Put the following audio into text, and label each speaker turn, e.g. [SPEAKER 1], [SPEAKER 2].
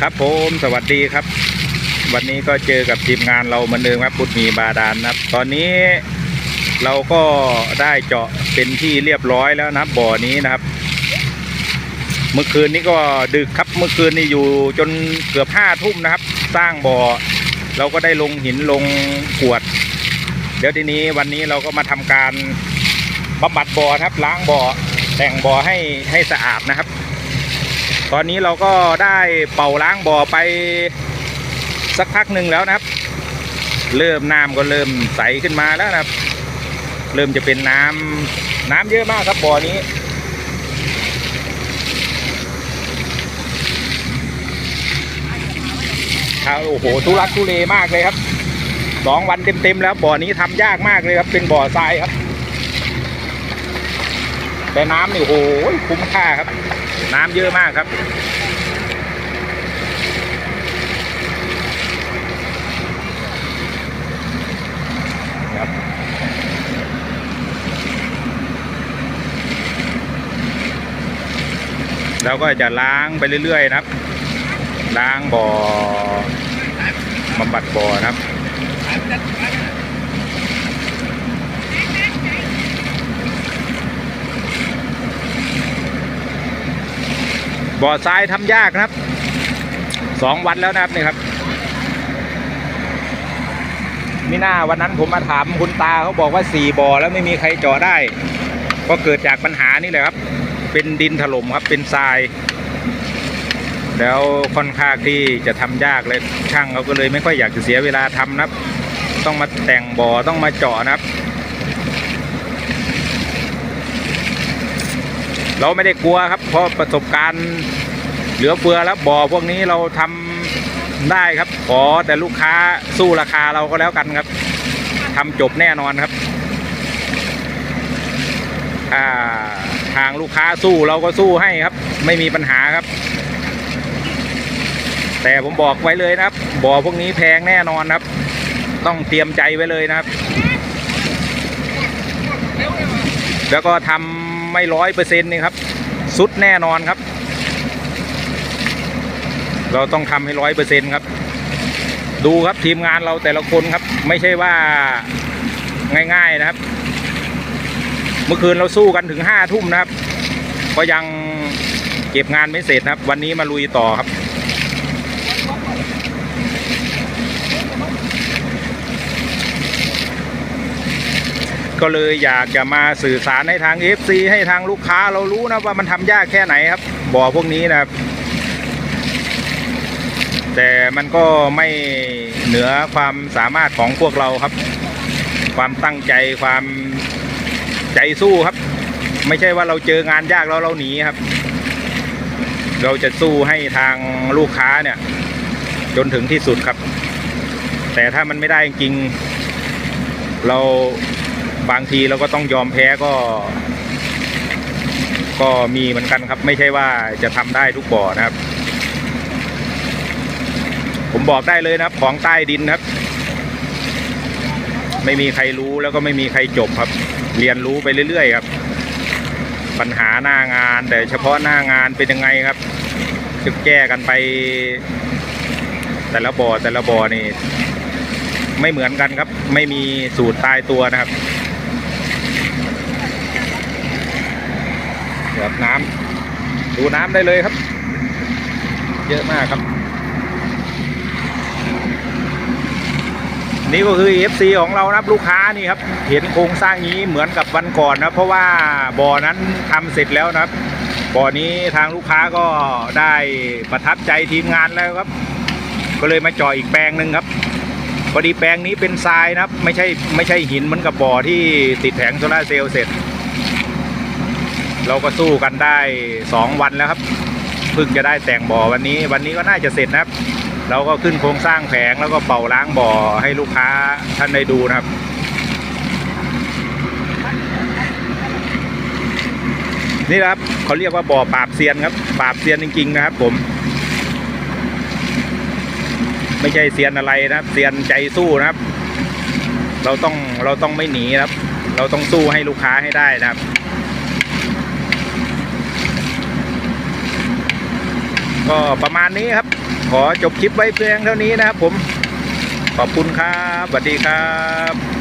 [SPEAKER 1] ครับผมสวัสดีครับ วันนี้ก็เจอกับทีมงานเราเหมือนเดิมครับพุทธมีบาดาลนะครับ ตอนนี้เราก็ได้เจาะเป็นที่เรียบร้อยแล้วนะครับบ่อนี้นะครับ เมื่อคืนนี้ก็ดึกครับเมื่อคืนนี้อยู่จนเกือบห้าทุ่มนะครับ สร้างบ่อ เราก็ได้ลงหินลงกวด เดี๋ยวทีนี้วันนี้เราก็มาทำการบำบัดบ่อครับล้างบ่อแต่งบ่อให้ให้สะอาดนะครับ ตอนนี้เราก็ได้เป่าล้างบ่อไปสักพักหนึ่งแล้วนะครับ เริ่มน้ำก็เริ่มใสขึ้นมาแล้วนะครับ เริ่มจะเป็นน้ำน้ำเยอะมากครับบ่อนี้ครับโอ้โหทุลักทุเลมากเลยครับสองวันเต็มๆแล้วบ่อนี้ทำยากมากเลยครับ เป็นบ่อทรายครับ แต่น้ำนี่โอ้โหคุ้มค่าครับ น้ำเยอะมากครับครับแล้วก็จะล้างไปเรื่อย ๆ นะครับ ล้างบ่อบำบัดบ่อนะครับ บ่อทรายทำยากนะครับสองวันแล้วนะครับนี่ครับมิน่าวันนั้นผมมาถามคุณตาเขาบอกว่าสี่บ่อแล้วไม่มีใครเจาะได้ ก็เกิดจากปัญหานี่แหละครับ เป็นดินถล่มครับเป็นทราย แล้วค่อนข้างที่จะทำยากเลยช่างเขาก็เลยไม่ค่อยอยากจะเสียเวลาทำนะครับ ต้องมาแต่งบ่อต้องมาเจาะนะครับ เราไม่ได้กลัวครับ เพราะประสบการณ์เหลือเฟือแล้วบ่อพวกนี้เราทำได้ครับ ขอแต่ลูกค้าสู้ราคาเราก็แล้วกันครับทำจบแน่นอนครับถ้าทางลูกค้าสู้เราก็สู้ให้ครับ ไม่มีปัญหาครับ แต่ผมบอกไว้เลยนะครับ บ่อพวกนี้แพงแน่นอนครับ ต้องเตรียมใจไว้เลยนะครับ แล้วก็ทำ ไม่ร้อยเปอร์เซ็นต์นี่ครับสุดแน่นอนครับ เราต้องทำให้ร้อยเปอร์เซ็นต์ครับ ดูครับทีมงานเราแต่ละคนครับ ไม่ใช่ว่าง่ายๆนะครับ เมื่อคืนเราสู้กันถึงห้าทุ่มนะครับ ก็ยังเก็บงานไม่เสร็จนะครับ วันนี้มาลุยต่อครับ ก็เลยอยากจะมาสื่อสารให้ทาง FC ให้ทางลูกค้าเรารู้นะว่ามันทำยากแค่ไหนครับ บ่อพวกนี้นะครับ แต่มันก็ไม่เหนือความสามารถของพวกเราครับ ความตั้งใจความใจสู้ครับ ไม่ใช่ว่าเราเจองานยากแล้วเราหนีครับ เราจะสู้ให้ทางลูกค้าเนี่ย จนถึงที่สุดครับ แต่ถ้ามันไม่ได้จริงเรา บางทีเราก็ต้องยอมแพ้ก็ ก็มีเหมือนกันครับ ไม่ใช่ว่าจะทำได้ทุกบ่อนะครับ ผมบอกได้เลยนะครับ ของใต้ดินครับ ไม่มีใครรู้แล้วก็ไม่มีใครจบครับ เรียนรู้ไปเรื่อยๆครับ ปัญหาหน้างานแต่เฉพาะหน้างานเป็นยังไงครับจะแก้กันไป แต่ละบ่อแต่ละบ่อนี่ไม่เหมือนกันครับ ไม่มีสูตรตายตัวนะครับ เดือดน้ำดูน้ำได้เลยครับ เยอะมากครับ นี่ก็คือ FC ของเรานะครับลูกค้านี่ครับ เห็นโครงสร้างนี้เหมือนกับวันก่อนนะ เพราะว่าบ่อนั้นทำเสร็จแล้วนะครับบ่อนี้ทางลูกค้าก็ได้ประทับใจทีมงานแล้วครับ ก็เลยมาจ่ออีกแปลงหนึ่งครับพอดีแปลงนี้เป็นทรายนะครับ ไม่ใช่ไม่ใช่หินเหมือนกับบ่อที่ติดแผงโซลาเซลล์เสร็จ เราก็สู้กันได้สองวันแล้วครับเพิ่งจะได้แต่งบ่อวันนี้ วันนี้ก็น่าจะเสร็จนะครับ เราก็ขึ้นโครงสร้างแผงแล้วก็เป่าล้างบ่อให้ลูกค้าท่านได้ดูนะครับนี่นะครับเขาเรียกว่าบ่อปราบเซียนครับปราบเซียนจริงๆนะครับ ผม ไม่ใช่เซียนอะไรนะครับเซียนใจสู้นะครับ เราต้องเราต้องไม่หนีครับ เราต้องสู้ให้ลูกค้าให้ได้นะครับ ก็ประมาณนี้ครับ ขอจบคลิปไว้เพียงเท่านี้นะครับผม ขอบคุณครับสวัสดีครับ